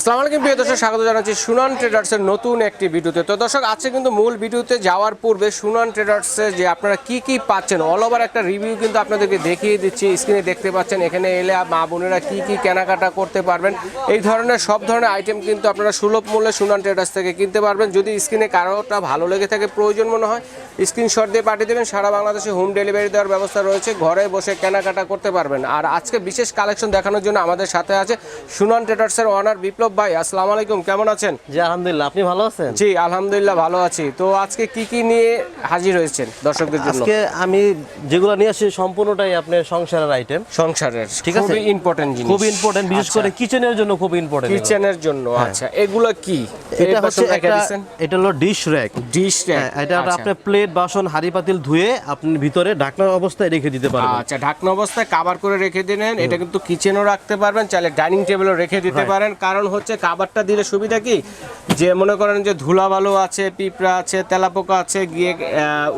আসসালামু আলাইকুম, প্রিয় দর্শক, স্বাগত জানাচ্ছি সুনান ট্রেডার্সের নতুন একটি ভিডিওতে। তো দর্শক, আজকে কিন্তু মূল ভিডিওতে যাওয়ার পূর্বে সুনান ট্রেডার্সে যে আপনারা কি কি পাচ্ছেন অল ওভার একটা রিভিউ কিন্তু আপনাদেরকে দেখিয়ে দিচ্ছি। স্ক্রিনে দেখতে পাচ্ছেন, এখানে এলে মা বোনেরা কি কি কেনাকাটা করতে পারবেন। এই ধরনের সব ধরনের আইটেম কিন্তু আপনারা সুলভ মূল্যে সুনান ট্রেডার্স থেকে কিনতে পারবেন। যদি স্ক্রিনে কারোটা ভালো লেগে থাকে, প্রয়োজন মনে হয় স্ক্রিনশট দিয়ে পাঠিয়ে দেবেন। সারা বাংলাদেশে হোম ডেলিভারি দেওয়ার ব্যবস্থা রয়েছে। ঘরে বসে কেনাকাটা করতে পারবেন। আর আজকে বিশেষ কালেকশন দেখানোর জন্য আমাদের সাথে আছে সুনান ট্রেডার্সের ওনার বিপ্লব ভাই। আসসালামু আলাইকুম কেমন আছেন? জি আলহামদুলিল্লাহ। আপনি ভালো আছেন? জি আলহামদুলিল্লাহ ভালো আছি। তো আজকে কি কি নিয়ে হাজির হয়েছেন দর্শকদের জন্য? আজকে আমি যেগুলো নিয়ে আসি সম্পূর্ণটাই আপনার সংসারের আইটেম সংসারের ঠিক আছে। খুবই ইম্পর্টেন্ট জিনিস। খুব ইম্পর্টেন্ট বিশেষ করে কিচেনের জন্য খুব ইম্পর্টেন্ট কিচেনের জন্য আচ্ছা। এগুলো কি? এটা হচ্ছে এটা হলো ডিশ র্যাক ডিশ র‍্যাক এটা আপনি প্লেট বাসন হাঁড়ি পাতিল ধুয়ে আপনি ভিতরে ঢাকনার অবস্থায় রেখে দিতে পারবেন। আচ্ছা ঢাকনা অবস্থায় কাবার করে রেখে দিলেন। এটা কিন্তু কিচেনও রাখতে পারবেন চাইলে ডাইনিং টেবিলও রেখে দিতে পারেন। কারণ হচ্ছে কাবারটা দিলে সুবিধা কি? যে মনে করেন যে ধুলাবালু আছে পিঁপড়া আছে তেলাপোকা আছে গিয়ে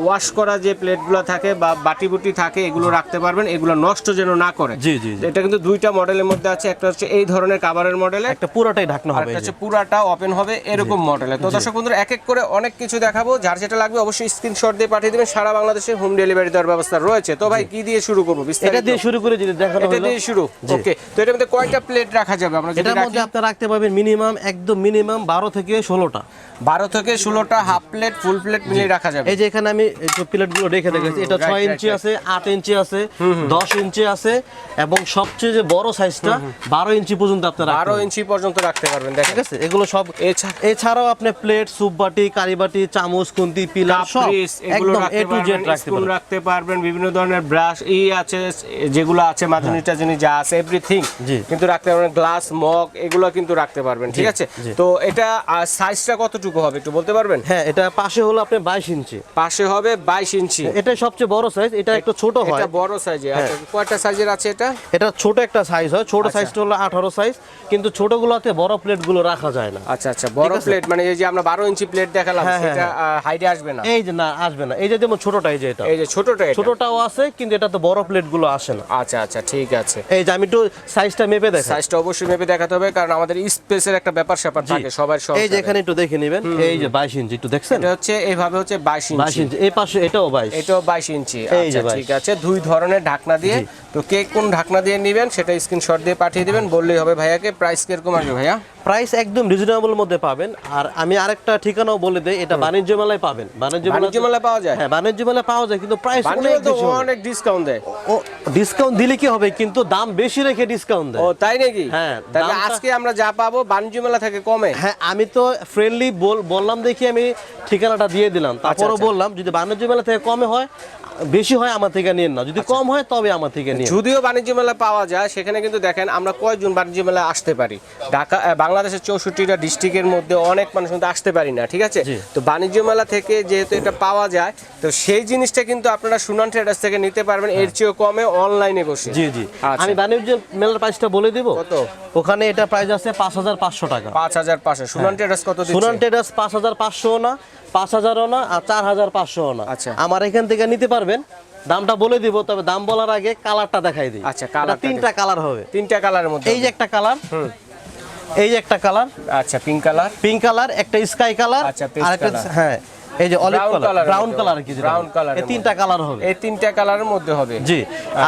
ওয়াশ করা যে প্লেটগুলো থাকে বা বাটি বুটি থাকে এগুলো রাখতে পারবেন। এগুলো নষ্ট যেন না করে। জি জি এটা কিন্তু দুইটা মডেলের মধ্যে আছে। একটা হচ্ছে এই ধরনের কাবারের মডেলে একটা পুরোটাই ঢাকনা হবে হচ্ছে পুরাটা ওপেন হবে এরকম মডেলে তো দর্শক বন্ধুরা এক এক করে অনেক কিছু দেখাবো। যার যেটা লাগবে অবশ্যই স্ক্রিনশট দিয়ে পাঠিয়ে দেবেন সারা বাংলাদেশে হোম ডেলিভারি দেওয়ার ব্যবস্থা রয়েছে। তো ভাই কি দিয়ে শুরু করব? এটা দিয়ে শুরু করে যদি দেখানো এটা দিয়ে শুরু? ওকে তো এটার মধ্যে কয়টা প্লেট রাখা যাবে? আমরা এটার মধ্যে আপনি রাখতে পারবেন মিনিমাম একদম মিনিমাম বারো থেকে ষোলোটা। বারো থেকে ষোলোটা হাফ প্লেট ফুল প্লেট মিলিয়ে রাখা যাবে। এই যে এখানে আমি প্লেটগুলো রেখে দেখেছি এটা ছয় ইঞ্চি আছে আট ইঞ্চি আছে দশ ইঞ্চি আছে এবং সবচেয়ে যে বড় সাইজটা বারো ইঞ্চি পর্যন্ত আপনার বারো ইঞ্চি পর্যন্ত রাখতে পারবেন ঠিক আছে? এগুলো সব এছাড়াও আপনি প্লেট সুপ বাটি কারি বাটি চামচ খুন্তি পিলার সব এগুলো রাখতে এ টু জেড পারবেন বিভিন্ন ধরনের ব্রাশ ই আছে যেগুলো আছে মাজুনিটা যিনি যা আছে এভরিথিং কিন্তু রাখতে পারবেন গ্লাস মগ এগুলো কিন্তু রাখতে পারবেন ঠিক আছে? তো এটা সাইজটা কতটুকু? হবে একটু বলতে পারবেন? হ্যাঁ এটা পাশে হলো আপনি বাইশ ইঞ্চি। পাশে হবে বাইশ ইঞ্চি। এটা সবচেয়ে বড় সাইজ এটা একটু ছোট হয়। এটা বড় সাইজে আচ্ছা কয়টা সাইজের আছে এটা? এটা ছোট একটা সাইজ হয় ছোট আচ্ছা। সাইজটা হলো আঠারো সাইজ কিন্তু ছোটগুলোতে বড় প্লেটগুলো রাখা যায় না। আচ্ছা আচ্ছা বড় প্লেট মানে এই যে আমরা বারো ইঞ্চি প্লেট দেখালাম হ্যাঁ, হ্যাঁ, সেটা হাইটে আসবে না? এই যে না আসবে না। এই যে যেমন ছোটটা এই যে এটা। এই যে ছোটটা ছোটটাও আছে কিন্তু এটা তো বড় প্লেটগুলো আসে না। আচ্ছা আচ্ছা ঠিক আছে। এই যে আমি একটু সাইজটা মেপে দেখাই। সাইজটা অবশ্যই মেপে দেখাতে হবে কারণ আমাদের স্পেসের একটা ব্যাপার স্যাপার থাকে সবার সব এই যে এখানে একটু দেখে নেবেন। এই যে বাইশ ইঞ্চি একটু দেখছেন? এটা হচ্ছে এইভাবে হচ্ছে বাইশ ইঞ্চি ইঞ্চি। ইঞ্চি এই পাশে এটাও বাইশ। এটাও বাইশ ইঞ্চি। এই যে আচ্ছা ঠিক আছে দুই ধরনের ঢাকনা দিয়ে। তো কে কোন ঢাকনা দিয়ে নেবেন সেটা স্ক্রিনশট দিয়ে পাঠিয়ে দিবেন বললেই হবে ভাইয়াকে। প্রাইস কীরকম আসবে ভাইয়া? প্রাইস একদম রিজনেবল মধ্যে পাবেন। আর আমি আরেকটা ঠিকানাও বলে দেই এটা বাণিজ্য মেলায় পাবেন। বাণিজ্য বাণিজ্য মেলায় পাওয়া যায়। হ্যাঁ বাণিজ্য মেলায় পাওয়া যায় কিন্তু প্রাইস অনেক। অনেক ডিসকাউন্ট দেয়। ও ডিসকাউন্ট দিলে কি হবে? কিন্তু দাম বেশি রেখে ডিসকাউন্ট দেয়। ও তাই নাকি? হ্যাঁ, তাহলে আজকে আমরা যা পাবো বাণিজ্য মেলা থেকে কমে। হ্যাঁ আমি তো ফ্রেন্ডলি বললাম দেখি আমি ঠিকানাটা দিয়ে দিলাম। তারপরও আচ্ছা। বললাম যদি বাণিজ্য মেলা থেকে কমে হয় বেশি হয় আমার থেকে নিন না। যদি আচ্ছা। কম হয় তবে আমার থেকে নিন যদিও বাণিজ্য মেলা পাওয়া যায় সেখানে কিন্তু দেখেন আমরা কয়জন বাণিজ্য মেলা আসতে পারি। ঢাকা বাংলাদেশের চৌষট্টিটা ডিস্ট্রিক্টের মধ্যে অনেক মানুষ কিন্তু আসতে পারি না ঠিক আছে? তো বাণিজ্য মেলা থেকে যেহেতু এটা পাওয়া যায় তো সেই জিনিসটা কিন্তু আপনারা সুনান ট্রেডার্স থেকে নিতে পারবেন এর চেয়েও কমে অনলাইনে বসে। জি জি। আচ্ছা। আমি বাণিজ্য মেলার প্রাইসটা বলে দিব? কত? ওখানে এটা প্রাইস আছে পাঁচ হাজার পাঁচশো টাকা। পাঁচ হাজার পাঁচশো। সুনান ট্রেডার্স কত সুনান ট্রেডার্স পাঁচ হাজার পাঁচশো না পাঁচ হাজারও না আর চার হাজার পাঁচশো না। আচ্ছা। আমার এখান থেকে নিতে পারবেন। দামটা বলে দিব তবে দাম বলার আগে কালারটা দেখাই দিই। আচ্ছা, এটা কালারটা তিনটা কালার হবে। তিনটা কালারের মধ্যে এই যে একটা কালার এই যে একটা কালার আচ্ছা পিঙ্ক কালার পিঙ্ক কালার একটা স্কাই কালার আচ্ছা, আর একটা হ্যাঁ এই যে অলিভ কালার ব্রাউন কালার কি Brown colour-এর এই তিনটা কালার হবে। এই তিনটা কালারের মধ্যে হবে। জি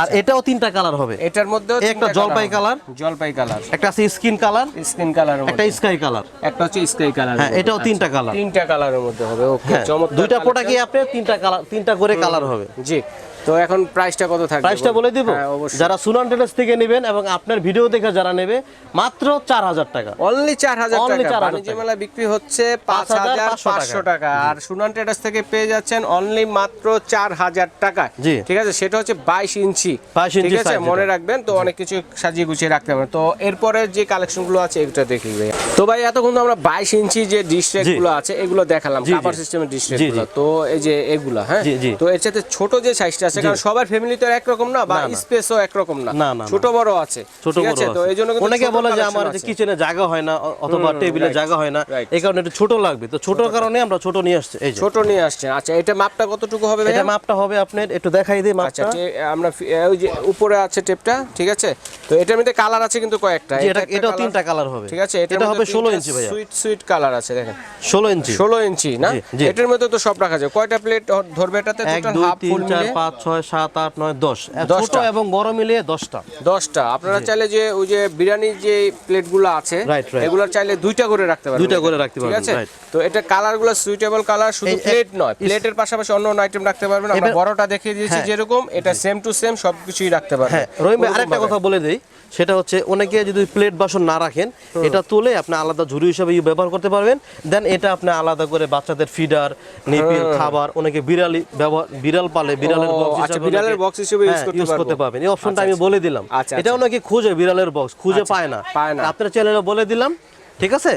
আর এটাও তিনটা কালার হবে। এটার মধ্যেও একটা জলপাই কালার। জলপাই কালার একটা আছে স্কিন কালার স্কিন কালারের একটা স্কাই কালার একটা হচ্ছে স্কাই কালার হ্যাঁ, এটাও তিনটা colour। তিনটা কালারের মধ্যে হবে ওকে হ্যাঁ চমৎকার দুইটা collection। প্রোডাক্টই আপনি তিনটা কালার তিনটা করে কালার হবে। জি। তো এখন প্রাইসটা কত থাকবে প্রাইসটা বলে দিব। হ্যাঁ যারা সুনান ট্রেডার্স থেকে নেবেন এবং আপনার ভিডিও দেখে যারা নেবে মাত্র চার হাজার টাকা। অনলি চার হাজার Only টাকা। বাণিজ্য মেলা বিক্রি হচ্ছে 5,500 টাকা। আর সুনান ট্রেডার্স থেকে পেয়ে যাচ্ছেন অনলি মাত্র চার হাজার টাকা। ঠিক আছে? সেটা হচ্ছে বাইশ ইঞ্চি। 22 ইঞ্চি ঠিক আছে? মনে রাখবেন তো অনেক কিছু সাজিয়ে গুছিয়ে রাখতে পারবেন তো এরপরে যে কালেকশনগুলো আছে এগুলো দেখি ভাই। তো ভাই এতক্ষণ আমরা বাইশ ইঞ্চি যে ডিশগুলো আছে এগুলো দেখালাম। জি। সিস্টেমের। তো এই যে এগুলো হ্যাঁ। তো এর সাথে ছোট যে সাইজটা আছে কারণ সবার ফ্যামিলি তো একরকম না বা। স্পেসও একরকম না। ছোট বড় আছে। ছোট বড় আছে তো এই জন্য অনেকে বলে যে আমার কিচেনে জায়গা হয় না অথবা টেবিলে জায়গা হয় না এই কারণে একটু ছোট লাগবে। তো ছোট কারণে আমরা ছোট নিয়ে আসছি এই ছোট নিয়ে আসছেন। আচ্ছা এটা মাপটা কতটুকু হবে এটা মাপটা হবে আপনার একটু দেখাই দিই আচ্ছা মাপটা টে- আমরা ওই যে উপরে আছে টেপটা ঠিক আছে? তো এটার মধ্যে কালার আছে কিন্তু কয়েকটা। জি, এটা তিনটা কালার হবে। ঠিক আছে এটা হবে ষোলো ইঞ্চি ভাইয়া। সুইট সুইট কালার আছে দেখেন। ষোলো ইঞ্চি। ষোলো ইঞ্চি না। এটার মধ্যে তো সব রাখা যায়। কয়টা প্লেট ধরবে এটাতে? টোটাল হাফ ফুল মিলে? পাঁচ ছয় সাত আট নয় দশ। ছোট দশটা। এবং বড় মিলিয়ে দশটা। দশটা। আপনারা চাইলে যে ওই যে বিরিয়ানির যে প্লেটগুলো আছে. এগুলো চাইলে দুইটা করে রাখতে পারবেন। দুইটা করে রাখতে ঠিক আছে? তো এটা কালারগুলো সুইটেবল কালার শুধু প্লেট নয় প্লেটের পাশাপাশি অন্য অন্য আইটেম রাখতে পারবেন। আমরা বড়টা দেখিয়ে দিয়েছি হ্যাঁ। যেরকম এটা সেম টু সেম সবকিছুই রাখতে পারবেন। হ্যাঁ রহিম ভাই আরেকটা কথা বলে দেই। সেটা হচ্ছে অনেকে যদি প্লেট বাসন না রাখেন এটা তুলে আপনি আলাদা ঝুড়ি হিসাবে ব্যবহার করতে পারবেন। দেন এটা আপনি আলাদা করে বাচ্চাদের ফিডার নিপিল খাবার অনেকে বিড়ালি ব্যবহার বিড়াল পালে বিড়ালের বক্স আচ্ছা, বিড়ালের বক্স হিসেবে ইউজ করতে পারব। পারবেন। এই অপশনটা আমি বলে দিলাম। আচ্ছা, এটাও নাকি খুঁজে বিড়ালের বক্স খুঁজে পায় না। পায় না। আপনার চ্যানেলে বলে দিলাম। ঠিক আছে?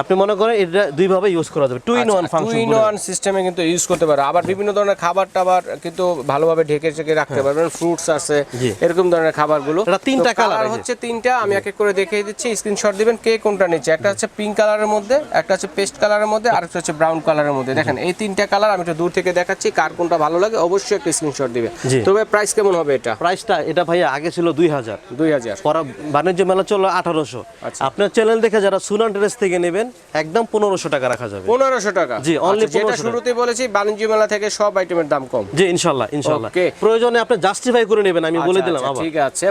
আপনি মনে করেন এটা দুই ভাবে ইউজ করা যাবে। Two in one function two in one সিস্টেমে কিন্তু ইউজ করতে পারো। আবার বিভিন্ন ধরনের খাবার টাবার কিন্তু ভালোভাবে ঢেকে চেকে রাখতে পারবেন। ফ্রুটস আছে হ্যাঁ। এরকম ধরনের খাবারগুলো। এটা তিনটা আছে। হচ্ছে তিনটা আমি এক এক করে দেখিয়ে দিচ্ছি। স্ক্রিনশট দিবেন কে কোনটা নিচ্ছে। একটা হচ্ছে পিঙ্ক কালারের মধ্যে একটা হচ্ছে পেস্ট কালারের মধ্যে আর একটা হচ্ছে ব্রাউন কালারের মধ্যে। দেখেন এই তিনটা কালার আমি একটু দূর থেকে দেখাচ্ছি কার কোনটা ভালো লাগে অবশ্যই একটা স্ক্রিনশট দিবে তবে প্রাইস কেমন হবে এটা? প্রাইসটা এটা ভাইয়া আগে ছিল দুই হাজার। দুই হাজার। পরা বাণিজ্য মেলা চলো আঠারোশো। আচ্ছা। আপনার চ্যানেল দেখে যারা সুনান ড্রেস থেকে নেবেন একদম পনেরোশো টাকা রাখা যাবে। পনেরোশো টাকা। জি, only আচ্ছা, যেটা শুরুতে বলেছি বাণিজ্য মেলা থেকে সব আইটেমের দাম কম। জি ইনশাল্লাহ ইনশাল্লাহ। প্রয়োজনে আপনি জাস্টিফাই করে নেবেন আমি বলে আচ্ছা, দিলাম আচ্ছা, ঠিক আছে।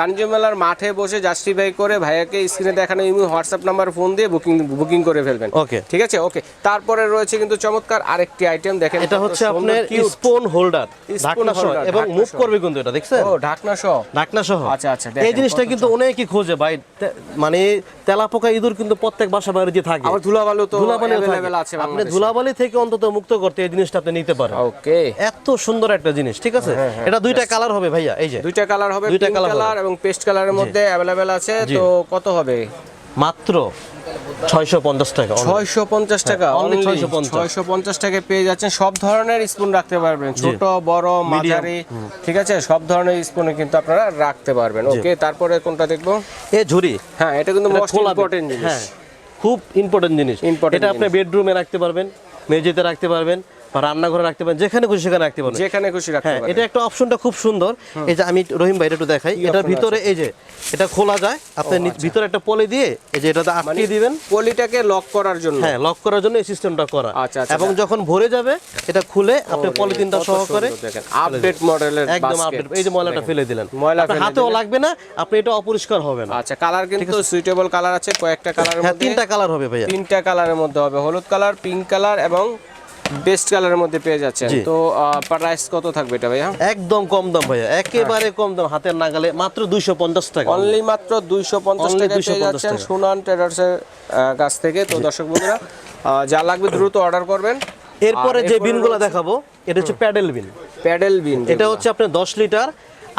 বাণিজ্য মেলার মাঠে বসে জাস্টিফাই করে ভাইয়াকে স্ক্রিনে দেখানো ইমি হোয়াটসঅ্যাপ নাম্বার ফোন দিয়ে বুকিং বুকিং করে ফেলবেন। Okay. ঠিক আছে? ওকে। তারপরে রয়েছে কিন্তু চমৎকার আরেকটি আইটেম দেখেন এটা হচ্ছে আপনার। স্পুন হোল্ডার ঢাকনা সহ এবং মুভ করবে কিন্তু এটা দেখছেন? ও ঢাকনা সহ। ঢাকনা সহ। আচ্ছা, আচ্ছা, এই জিনিসটা কিন্তু অনেকই খোঁজে ভাই। মানে তেলাপোকা ইঁদুর কিন্তু প্রত্যেক বাসা বাড়িতে থাকে। আবার ধুলাবালু তো ধুলাবালি अवेलेबल আছে আপনি ধুলাবালি থেকে অন্তত মুক্ত করতে এই জিনিসটা আপনি নিতে পারেন। ওকে। এত সুন্দর একটা জিনিস ঠিক আছে? এটা দুইটা কালার হবে ভাইয়া এই যে। দুইটা কালার হবে দুইটা কালার এবং পেস্ট কালারের মধ্যে अवेलेबल আছে তো কত হবে? মাত্র ছয়শো পঞ্চাশ টাকা only। ছয়শো পঞ্চাশ টাকা হ্যাঁ, only only 650 ছয়শো পঞ্চাশ টাকায় পেয়ে যাচ্ছেন। সব ধরনের স্পুন রাখতে পারবেন। ছোট বড় মাঝারি ঠিক আছে? সব ধরনের স্পুনে কিন্তু আপনারা রাখতে পারবেন। ওকে তারপরে কোনটা দেখব? এ ঝুড়ি। হ্যাঁ এটা কিন্তু মোস্ট ইম্পর্টেন্ট জিনিস। হ্যাঁ খুব ইম্পর্টেন্ট জিনিস। এটা আপনি বেডরুমে রাখতে পারবেন মেঝেতে রাখতে পারবেন। রান্নাঘরে রাখতে পারবেন যেখানে খুশি সেখানে রাখতে পারবেন। যেখানে খুশি রাখতে হ্যাঁ পারবেন। এটা একটা অপশনটা খুব সুন্দর। এই যে আমি রহিম ভাই একটু দেখাই। এটার ভিতরে এই যে এটা খোলা যায়। আপনি আচ্ছা। ভিতরে একটা পলি দিয়ে এই যে এটাতে আটকে দিবেন। পলিটাকে লক করার জন্য? হ্যাঁ লক করার জন্য এই সিস্টেমটা করা। আচ্ছা, আচ্ছা, এবং যখন ভরে যাবে এটা খুলে আপনি পলিথিনটা কত সহকারে আপডেট মডেলের একদম আপডেট এই যে ময়লাটা ফেলে দিলেন। ময়লা হাতেও লাগবে না আপনি এটা অপরিষ্কার হবে না। আচ্ছা কালার কিন্তু সুইটেবল কালার আছে কয়েকটা কালারের হ্যাঁ মধ্যে। তিনটা কালার হবে ভাইয়া। তিনটা কালারের মধ্যে হবে হলুদ কালার পিঙ্ক কালার এবং বেস্ট কালারের মধ্যে পেয়ে যাচ্ছেন। তো প্রাইস কত থাকবে এটা ভাইয়া? একদম কম দাম ভাইয়া একেবারে কম দাম হাতের নাগালে মাত্র দুইশো পঞ্চাশ টাকা। অনলি মাত্র দুইশো পঞ্চাশ Only টাকা পেয়ে 250 যাচ্ছেন টাকা। সুনান ট্রেডার্সের কাছ থেকে। তো দর্শক বন্ধুরা যা লাগবে দ্রুত অর্ডার করবেন। এরপরে যে বিনগুলো দেখাবো এটা হচ্ছে প্যাডেল বিন প্যাডেল বিন এটা হচ্ছে আপনার দশ লিটার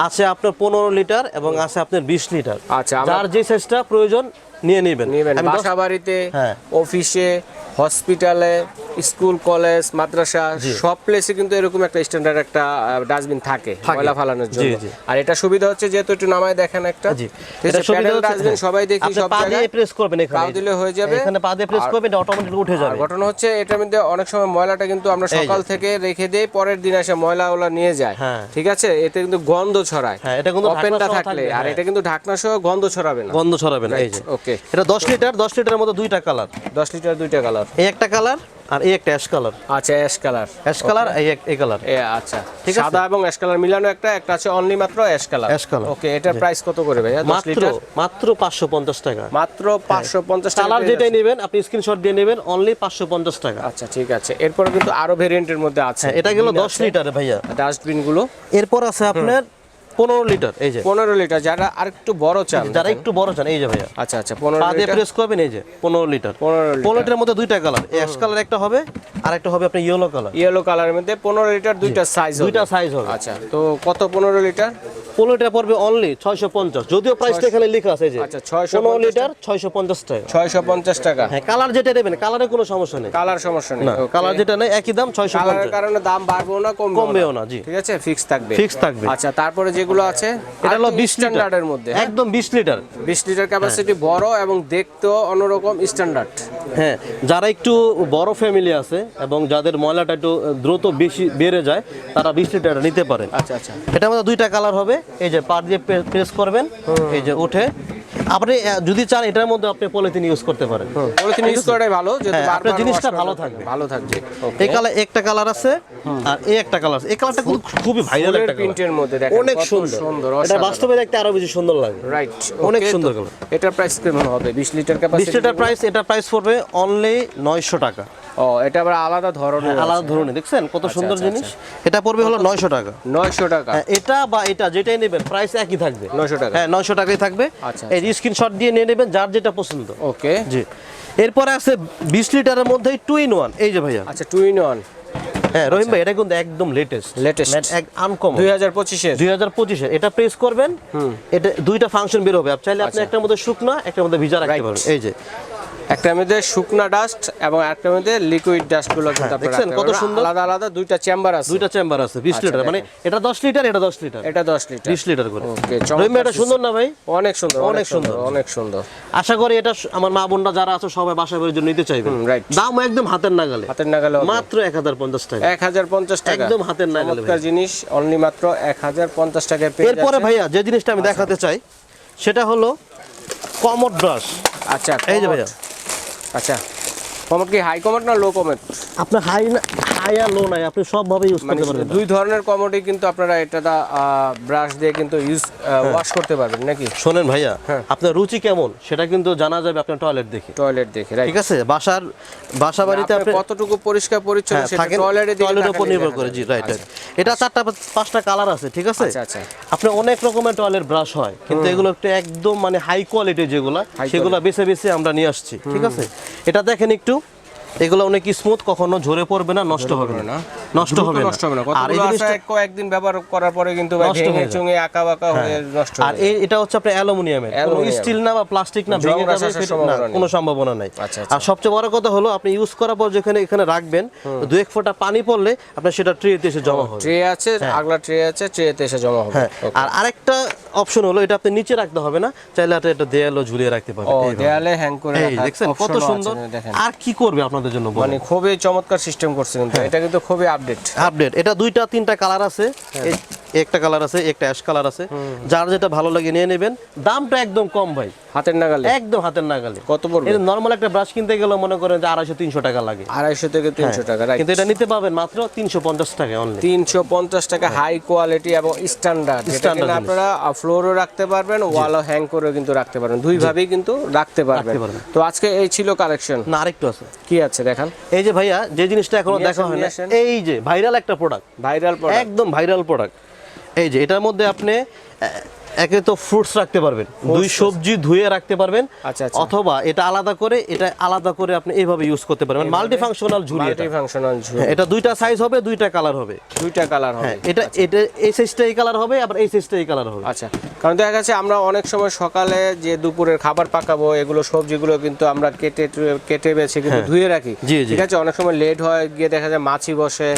আছে আপনার পনেরো লিটার এবং আছে আপনার বিশ লিটার। আচ্ছা, যার যে সাইজটা প্রয়োজন নিয়ে নেবেন। বাসা বাড়িতে হ্যাঁ। অফিসে হসপিটালে স্কুল কলেজ মাদ্রাসা সব প্লেসে কিন্তু এরকম একটা স্ট্যান্ডার্ড একটা ডাস্টবিন থাকে। ময়লা ফালানোর জন্য। আর এটা সুবিধা হচ্ছে যেহেতু একটু নামায় দেখেন একটা। এটা সুবিধা হচ্ছে- ডাস্টবিন হ্যাঁ। সবাই দেখি সব পা দিয়ে জায়গায়। প্রেস করবেন এখানে। পাও দিলে হয়ে যাবে। এখানে পা দিয়ে প্রেস করবেন অটোমেটিক উঠে যাবে। ঘটনা হচ্ছে এটার মধ্যে অনেক সময় ময়লাটা কিন্তু আমরা সকাল থেকে রেখে দেই পরের দিন এসে ময়লা ওলা নিয়ে যায়। হ্যাঁ। ঠিক আছে? এতে কিন্তু গন্ধ ছড়ায়। হ্যাঁ, এটা কিন্তু ওপেনটা থাকলে। আর। এটা কিন্তু ঢাকনা সহ গন্ধ ছড়াবে না। গন্ধ ছড়াবে না এই যে। ওকে এটা দশ লিটার দশ লিটারের মধ্যে দুইটা কালার দশ লিটার দুইটা কালার এই একটা কালার আর এই একটা অ্যাশ কালার আচ্ছা অ্যাশ কালার অ্যাশ কালার এই এক- এই কালার এ আচ্ছা। ঠিক আছে? সাদা এবং অ্যাশ কালার মিলানো একটা একটা আছে অনলি মাত্র ash colour Ash color। Okay এটার প্রাইস কত করে ভাইয়া? 10 লিটার মাত্র পাঁচশো পঞ্চাশ টাকা। মাত্র 550 টাকা কালার যেটাই নেবেন আপনি স্ক্রিনশট দিয়ে নেবেন অনলি পাঁচশো পঞ্চাশ টাকা। আচ্ছা ঠিক আছে। এরপরে কিন্তু আরও ভেরিয়েন্টের মধ্যে আছে। হ্যাঁ এটা গেল দশ লিটারে ভাইয়া। ডাস্টবিনগুলো? এরপর আছে আপনার পনেরো লিটার এই যে। পনেরো লিটার যারা আর একটু বড় চান যারা একটু বড় চান এই যে ভাইয়া। আচ্ছা আচ্ছা পনেরো দিয়ে প্রেস করবেন এই যে পনেরো লিটার। 15 পনেরো লিটারের মধ্যে দুইটা কালার অ্যাশ কালার একটা হবে আর একটা হবে আপনার ইয়েলো কালার ইয়েলো কালারের মধ্যে পনেরো লিটার দুইটা সাইজ দুইটা সাইজ হবে। আচ্ছা তো কত পনেরো লিটার? পনেরোটা পড়বে অনলি ছয়শো পঞ্চাশ। যদিও প্রাইসটা এখানে লেখা আছে যে আচ্ছা, 650 পনেরো লিটার ছয়শো পঞ্চাশ টাকা। ছয়শো পঞ্চাশ টাকা। হ্যাঁ কালার যেটা নেবেন কালারে কোনো সমস্যা নেই। কালার সমস্যা নেই কালার যেটা নেই একই দাম ছয়শো কালারের কারণে দাম বাড়বেও না কমবেও না, জি। ঠিক আছে? ফিক্স থাকবে। Fix থাকবে। আচ্ছা তারপরে যেগুলো আছে এটা হলো বিশ লিটার। স্ট্যান্ডার্ডের মধ্যে হ্যাঁ? একদম বিশ লিটার। বিশ লিটার ক্যাপাসিটি বড় এবং দেখতেও অন্যরকম স্ট্যান্ডার্ড হ্যাঁ যারা একটু বড় ফ্যামিলি আছে এবং যাদের ময়লাটা একটু দ্রুত বেশি বেড়ে যায় তারা বিশ লিটার নিতে পারেন আচ্ছা আচ্ছা। এটার মধ্যে দুইটা কালার হবে এই যে পার দিয়ে প্রেস করবেন এই যে উঠে। আপনি যদি চান এটার মধ্যে আপনি পলিথিন ইউজ করতে পারেন। পলিথিন ইউজ করাটাই ভালো হ্যাঁ, আপনার জিনিসটা ভালো থাকবে। ভালো থাকবে এই কালার একটা কালার আছে আর এই একটা কালার আছে। এই কালারটা খুব খুবই ভাইরাল একটা প্রিন্টের মধ্যে দেখেন অনেক সুন্দর। সুন্দর এটা বাস্তবে দেখতে আরও বেশি সুন্দর লাগে রাইট অনেক সুন্দর colour। এটার প্রাইস কেমন হবে? 20 লিটার ক্যাপাসিটি লিটার প্রাইস এটা প্রাইস পড়বে অনলি নয়শো টাকা। ও এটা আবার আলাদা ধরনের আলাদা ধরনের দেখছেন? কত সুন্দর আচ্ছা, জিনিস। এটা পড়বে হলো নয়শো টাকা। 900 টাকা। হ্যাঁ, এটা বা এটা যেটাই নেবেন প্রাইস একই থাকবে। 900 টাকা। হ্যাঁ নয়শো টাকাই থাকবে। আচ্ছা, এই স্ক্রিনশট দিয়ে নিয়ে নেবেন যার যেটা পছন্দ। ওকে। জি। এরপরে আছে বিশ লিটারের মধ্যে টু ইন ওয়ান এই যে ভাইয়া। আচ্ছা টু ইন ওয়ান হ্যাঁ রহিম ভাই এটা কিন্তু একদম লেটেস্ট Latest। এক আনকমন 2025 এর দুই হাজার পঁচিশে এটা প্রেস করবেন এটা দুইটা ফাংশন বের হবে। আপনি চাইলে আপনি আচ্ছা। একটার মধ্যে শুকনা একটার মধ্যে ভিজা রাখতে. পারবেন। এই যে। একটার মধ্যে শুকনা ডাস্ট এবং একটার মধ্যে লিকুইড ডাস্টগুলো দেখছেন কত সুন্দর? আলাদা আলাদা দুইটা চেম্বার আছে। দুইটা চেম্বার আছে বিশ লিটার মানে এটা দশ লিটার এটা দশ লিটার এটা 10 লিটার বিশ লিটার করে। ওকে এটা সুন্দর না ভাই? অনেক সুন্দর অনেক সুন্দর। অনেক সুন্দর। আশা করি এটা আমার মা বোনরা যারা আছে সবাই বাসা বাড়ির জন্য নিতে চাইবে। দাম একদম হাতের নাগালে। হাতের নাগালে মাত্র এক হাজার পঞ্চাশ টাকা। এক হাজার পঞ্চাশ টাকা। একদম হাতের নাগালে চমৎকার জিনিস অনলি মাত্র এক হাজার পঞ্চাশ টাকায় পেয়ে এরপরে। ভাইয়া যে জিনিসটা আমি দেখাতে চাই সেটা হলো কমোড ব্রাশ আচ্ছা এই যে ভাইয়া। আচ্ছা। কমেন্ট কি হাই কমেন্ট না লো কমেন্ট আপনার হাই হাই আর লো নাই আপনি সবভাবে ইউজ মানে করতে পারবেন দুই ধরনের কমোডই কিন্তু আপনারা এটা ব্রাশ দিয়ে কিন্তু ইউজ ওয়াশ করতে পারবেন নাকি? শোনেন ভাইয়া হ্যাঁ। আপনার রুচি কেমন? সেটা কিন্তু জানা যাবে আপনার টয়লেট দেখে। টয়লেট দেখে ঠিক আছে? বাসার বাসা বাড়িতে আপনি কতটুকু পরিষ্কার পরিচ্ছন্ন হ্যাঁ, সেটা টয়লেটে টয়লেটের উপর নির্ভর করে জি রাইট এটা চারটা পাঁচটা কালার আছে ঠিক আছে? আচ্ছা, আচ্ছা। আপনার অনেক রকমের টয়লেট ব্রাশ হয় কিন্তু এগুলো একটু একদম মানে হাই কোয়ালিটি যেগুলো সেগুলো বেছে বেছে আমরা নিয়ে আসছি ঠিক আছে? এটা দেখেন একটু। এগুলো অনেক স্মুথ কখনো ঝরে পড়বে না নষ্ট হবে না। নষ্ট হবে নষ্ট হবে না। আর এই জিনিসটা কয়েকদিন ব্যবহার করার পরে কিন্তু ভেঙে হয়ে চুঙে আঁকা বাঁকা হয়ে। নষ্ট আর হয়ে এটা হচ্ছে আপনার অ্যালুমিনিয়ামের। কোনো স্টিল না বা প্লাস্টিক না ভেঙে যাবে না, কোনো সম্ভাবনা নাই। আচ্ছা, আচ্ছা। আর সবচেয়ে বড় কথা হলো আপনি ইউজ করার পর যেখানে এখানে রাখবেন দু এক ফোঁটা পানি পড়লে আপনার সেটা ট্রেতে এসে জমা হবে। ট্রে আছে আগলা ট্রে আছে ট্রেতে এসে জমা হবে। হ্যাঁ। আর আরেকটা অপশন হলো এটা আপনি নিচে রাখতে হবে না চাইলে এটা দেয়ালও ঝুলিয়ে রাখতে পারবেন দেয়ালে হ্যাং করে কত সুন্দর। আর কি করবে আপনাদের জন্য মানে খুবই চমৎকার সিস্টেম করছে কিন্তু। হ্যাঁ। এটা কিন্তু খুবই আপডেট আপডেট এটা দুইটা তিনটা কালার আছে। হ্যাঁ। একটা কালার আছে একটা অ্যাশ কালার আছে। যার যেটা ভালো লাগে নিয়ে নেবেন। দামটা একদম কম ভাই। হাতের নাগালে? একদম হাতের নাগালে। কত পড়বে? এটা নর্মাল একটা ব্রাশ কিনতে গেলে মনে করেন যে আড়াইশো তিনশো টাকা লাগে। আড়াইশো থেকে তিনশো টাকা কিন্তু এটা নিতে পাবেন মাত্র তিনশো পঞ্চাশ টাকা অনলি তিনশো পঞ্চাশ টাকা হাই কোয়ালিটি এবং স্ট্যান্ডার্ড যেটা Standard কিনা আপনারা ফ্লোরও রাখতে পারবেন ওয়ালও হ্যাং করেও কিন্তু রাখতে পারবেন। দুই ভাবেই কিন্তু রাখতে পারবেন রাখতে পারবেন। তো আজকে এই ছিল কালেকশন না আরেকটু আছে। কি আছে? দেখান। এই যে ভাইয়া যে জিনিসটা এখনও দেখা হয় না এই যে ভাইরাল একটা প্রোডাক্ট ভাইরাল প্রোডাক্ট একদম ভাইরাল প্রোডাক্ট এই যে এটার মধ্যে আপনি একে তো ফ্রুটস রাখতে পারবেন। দুই সবজি ধুয়ে রাখতে পারবেন আচ্ছা, আচ্ছা। অথবা এটা আলাদা করে এটা আলাদা করে আপনি এইভাবে ইউজ করতে পারবেন। মাল্টি ফাংশনাল ঝুড়ি মাল্টি ফাংশনাল হ্যাঁ, এটা দুইটা সাইজ হবে দুইটা কালার হবে। দুইটা কালার হবে। হ্যাঁ এটা এটা এই সাইজটা এই কালার হবে আবার এই সাইজটা এই কালার হবে। আচ্ছা কারণ দেখা যাচ্ছে আমরা অনেক সময় সকালে যে দুপুরের খাবার পাকাবো এগুলো সবজিগুলো কিন্তু আমরা কেটে কেটে বেছে কিন্তু ধুয়ে রাখি। হ্যাঁ। জি, জি। ঠিক আছে অনেক সময় লেট হয় গিয়ে দেখা যায় মাছি বসে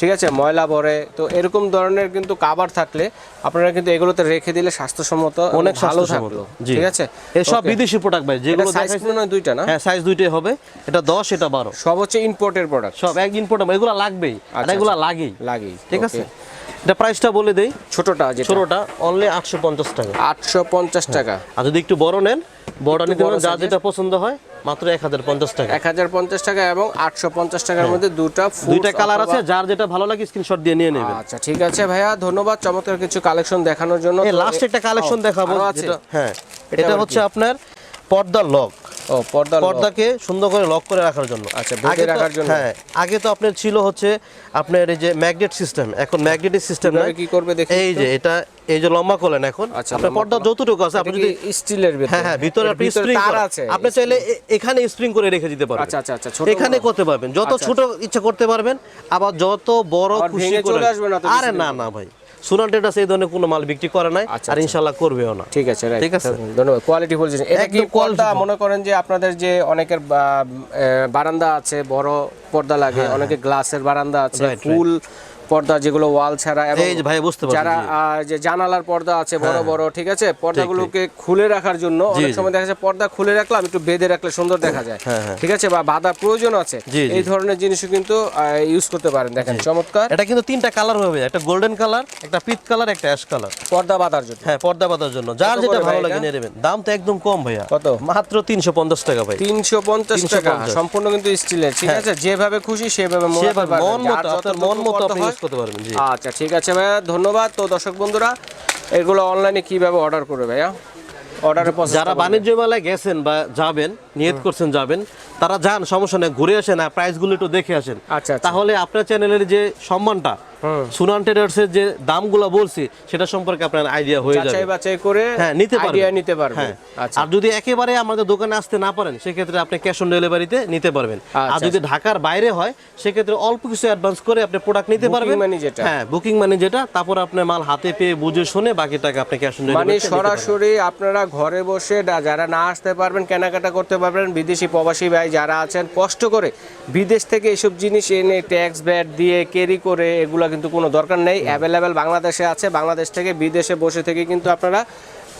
ঠিক আছে ময়লা ভরে তো এরকম ধরনের কিন্তু কাবার থাকলে আপনারা কিন্তু এগুলোতে রেখে দিলে স্বাস্থ্যসম্মত অনেক ভালো থাকল ঠিক আছে? এসব. বিদেশি প্রোডাক্ট ভাই যেগুলো দেখাইছে দুইটা না? হ্যাঁ সাইজ দুইটাই হবে এটা দশ এটা বারো। সব হচ্ছে ইম্পোর্টের প্রোডাক্ট সব এক ইম্পোর্ট এগুলো লাগবেই আর আচ্ছা, এগুলো লাগেই। লাগেই ঠিক আছে? এটা প্রাইসটা বলে দেই। ছোটটা যেটা। ছোটটা অনলি আটশো পঞ্চাশ টাকা। আটশো পঞ্চাশ টাকা। আর যদি একটু বড় নেন বড়টা নিতে বড় পারেন যার যেটা পছন্দ হয় মাত্র এক হাজার পঞ্চাশ টাকা। এক হাজার পঞ্চাশ টাকা এবং আটশো পঞ্চাশ টাকার মধ্যে দুটা দুইটা কালার আছে যার যেটা ভালো লাগে স্ক্রিনশট দিয়ে নিয়ে নেবেন। আচ্ছা ঠিক আছে ভাইয়া ধন্যবাদ। চমৎকার কিছু কালেকশন দেখানোর জন্য। এই লাস্ট একটা কালেকশন দেখাবো হ্যাঁ এটা এটা হচ্ছে আপনার পর্দার লক ও পর্দা। পর্দাকে সুন্দর করে লক করে রাখার জন্য। আচ্ছা, আগে তো- রাখার জন্য। হ্যাঁ আগে তো আপনার ছিল হচ্ছে আপনার এই যে ম্যাগনেট সিস্টেম এখন ম্যাগনেটিক সিস্টেম কি করবে এই যে এটা এই যে লম্বা করলেন এখন। আচ্ছা, আপনার পর্দা যতটুকু আছে আপনি যদি স্টিলের ভিতরে? হ্যাঁ হ্যাঁ ভিতরে আপনি স্প্রিং আছে আপনি চাইলে এখানে স্প্রিং করে রেখে দিতে পারবেন। আচ্ছা, আচ্ছা, আচ্ছা, ছোট এখানে করতে পারবেন। যত আচ্ছা, ছোট ইচ্ছা করতে পারবেন আবার যত বড় খুশি করে আরে না না ভাই। সুনান ট্রেডার্স এই ধরনের কোনো মাল বিক্রি করে নাই আচ্ছা, আর ইনশাল্লাহ করবেও না। ঠিক আছে ঠিক আছে। ধন্যবাদ। কোয়ালিটি ফুল জিনিস। এটা কি পর্দা? মনে করেন যে আপনাদের যে অনেকের বারান্দা আছে বড় পর্দা লাগে অনেকে গ্লাসের বারান্দা আছে হ্যাঁ, Right, right. ফুল পর্দা যেগুলো ওয়াল ছাড়া এবং ভাই বুঝতে যারা। হ্যাঁ, যে জানালার পর্দা আছে বড় বড় ঠিক আছে? পর্দাগুলোকে খুলে রাখার জন্য অনেক সময় দেখা যাচ্ছে পর্দা খুলে রাখলাম একটু বেঁধে রাখলে সুন্দর দেখা যায়। হ্যাঁ, হ্যাঁ। ঠিক আছে? বা বাধা প্রয়োজন আছে। এই ধরনের জিনিসও কিন্তু ইউজ করতে পারেন। দেখেন চমৎকার। এটা কিন্তু তিনটা কালার হবে। একটা গোল্ডেন কালার একটা পিত কালার একটা অ্যাশ কালার পর্দা বাঁধার জন্য। হ্যাঁ পর্দা বাঁধার জন্য। যার যেটা ভালো লাগে নিয়ে নেবেন। দাম তো একদম কম ভাইয়া। কত? মাত্র তিনশো পঞ্চাশ টাকা ভাই। তিনশো পঞ্চাশ টাকা। সম্পূর্ণ কিন্তু স্টিলের ঠিক হ্যাঁ। আছে? যেভাবে খুশি সেভাবে মন মতো আপনার মন মতো আপনি করতে পারবেন জি। আচ্ছা ঠিক আছে ভাইয়া ধন্যবাদ। তো দর্শক বন্ধুরা এগুলো অনলাইনে কীভাবে অর্ডার করবে ভাইয়া? অর্ডারের পর যারা বাণিজ্য মেলায় গেছেন বা যাবেন নিয়ত করছেন যাবেন তারা যান সমস্যা নেই ঘুরে আসেন আর প্রাইসগুলো একটু দেখে আসেন। আচ্ছা, আচ্ছা। তাহলে আপনার চ্যানেলের যে সম্মানটা সুনান ট্রেডার্সের যে দামগুলো বলছি সেটা সম্পর্কে আপনার আইডিয়া হয়ে যাবে। যাচাই বাছাই করে হ্যাঁ নিতে পারবেন আইডিয়া নিতে পারবেন হ্যাঁ। আচ্ছা। আর যদি একেবারে আমাদের দোকানে আসতে না পারেন সেক্ষেত্রে আপনি ক্যাশ অন ডেলিভারিতে নিতে পারবেন। আর আচ্ছা, যদি ঢাকার বাইরে হয় সেক্ষেত্রে অল্প কিছু অ্যাডভান্স করে আপনি প্রোডাক্ট নিতে পারবেন। money যেটা। হ্যাঁ বুকিং মানি যেটা তারপর আপনি মাল হাতে পেয়ে বুঝে শুনে বাকি টাকা আপনি ক্যাশ অন মানে সরাসরি আপনারা ঘরে বসে যারা না আসতে পারবেন কেনাকাটা করতে পারবেন বিদেশি প্রবাসী ভাই যারা আছেন কষ্ট করে বিদেশ থেকে এসব জিনিস এনে ট্যাক্স ব্যাট দিয়ে ক্যারি করে এগুলো কিন্তু কোনো দরকার নেই। অ্যাভেলেবেল বাংলাদেশে আছে। বাংলাদেশ থেকে বিদেশে বসে থেকে কিন্তু আপনারা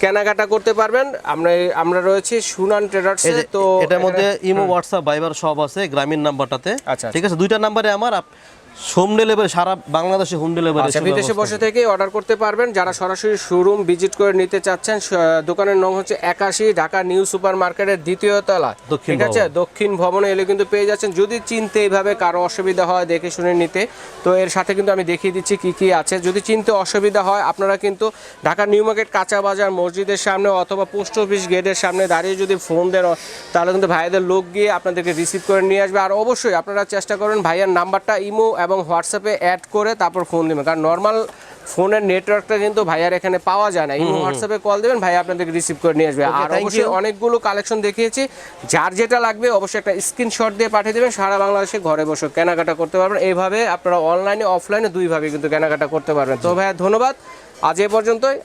কেনাকাটা করতে পারবেন। আমরা আমরা রয়েছি সুনান ট্রেডার্স তো এটার মধ্যে ইমো হোয়াটসঅ্যাপ ভাইবার সব আছে গ্রামীণ নাম্বারটাতে। আচ্ছা। ঠিক আছে দুইটা নাম্বারে আমার হোম ডেলিভারি সারা বাংলাদেশে হোম ডেলিভারি আচ্ছা বিদেশে বসে থেকে অর্ডার করতে পারবেন। যারা সরাসরি শোরুম ভিজিট করে নিতে চাচ্ছেন দোকানের নাম হচ্ছে একাশি ঢাকা নিউ সুপার মার্কেটের দ্বিতীয় তলা ঠিক আছে? দক্ষিণ ভবনে এলে কিন্তু পেয়ে যাচ্ছেন। যদি চিনতে এইভাবে কারও অসুবিধা হয় দেখে শুনে নিতে। তো এর সাথে কিন্তু আমি দেখিয়ে দিচ্ছি কি কি আছে। যদি চিনতে অসুবিধা হয় আপনারা কিন্তু ঢাকা নিউ মার্কেট কাঁচা বাজার মসজিদের সামনে অথবা পোস্ট অফিস গেটের সামনে দাঁড়িয়ে যদি ফোন দেন তাহলে কিন্তু ভাইয়াদের লোক গিয়ে আপনাদেরকে রিসিভ করে নিয়ে আসবে। আর অবশ্যই আপনারা চেষ্টা করবেন ভাইয়ার নাম্বারটা ইমো এবং হোয়াটসঅ্যাপে অ্যাড করে তারপর ফোন দেবেন। কারণ নর্মাল ফোনের নেটওয়ার্কটা কিন্তু ভাইয়ার এখানে পাওয়া যায় না। ইমো হোয়াটসঅ্যাপে কল দেবেন ভাই আপনাদেরকে রিসিভ করে নিয়ে আসবে। আর অবশ্যই অনেকগুলো কালেকশন দেখিয়েছি। যার যেটা লাগবে অবশ্যই একটা স্ক্রিনশট দিয়ে পাঠিয়ে দেবেন। সারা বাংলাদেশে ঘরে বসে কেনাকাটা করতে পারবেন। এইভাবে আপনারা অনলাইনে অফলাইনে দুইভাবে কিন্তু কেনাকাটা করতে পারবেন। তো ভাইয়া ধন্যবাদ। আজ এ পর্যন্তই।